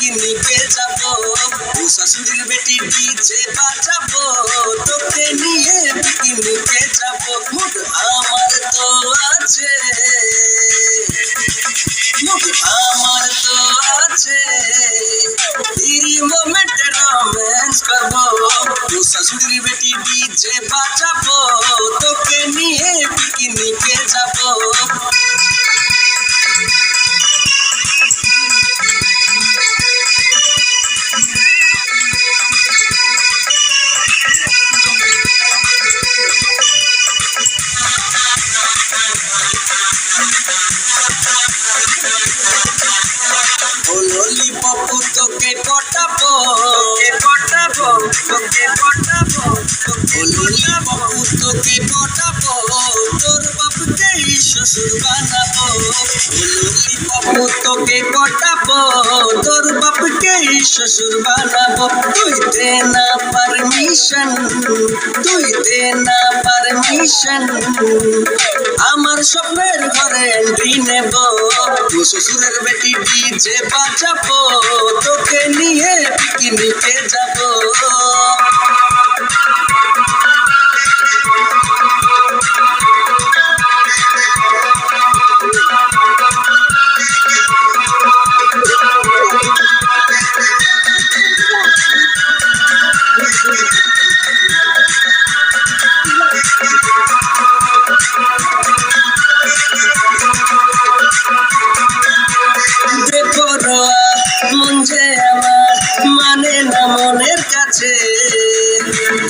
নাকি নিতে যাব। শাশুড়ির বেটি ডিজে বাজাবো তোকে নিয়ে বিকি নিতে যাব। মুড আমার তো আছে। মুড আমার তো আছে। তিরি মোমেন্টে রোম্যান্স করব। শাশুড়ির বেটি ডিজে বাজাবো তোকে নিয়ে বিকি নিতে তোর বাপকে শ্বশুর বানাবো। তুই না পারমিশন, তুই না পারমিশন। আমার স্বপ্নের ঘরে এন্ট্রি নেব। শ্বশুরের বেটি ডিজে বাজাবো। তোকে নিয়ে পিকনিকে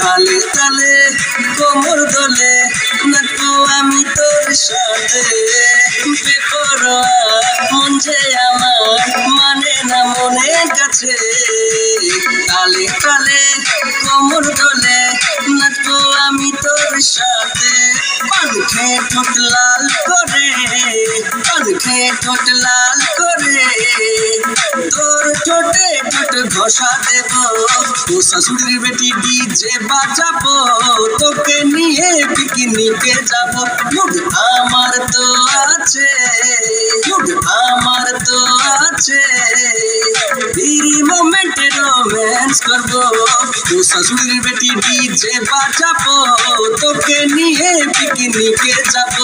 তালে তালে, কোমর দোলে নাচবো আমি তোর সাথে। বেপরোয়া মন যে আমার মানে না মনে কাছে। তালে তালে, কোমর দোলে নাচবো আমি তোর সাথে। পান ঠোঁট লাল ঠোঁট লাল করে তোর ঠোঁটে ঠোঁট ঘষা দেব। ও শাশুড়ির বেটি ডিজে বাজাবো, তোকে নিয়ে পিকনিকে যাব। মুড আমার তো আছে, মুড আমার তো আছে। বিরি মোমেন্টে রোম্যান্স করব। ও শাশুড়ির বেটি ডিজে বাজাবো, তোকে নিয়ে পিকনিকে যাব।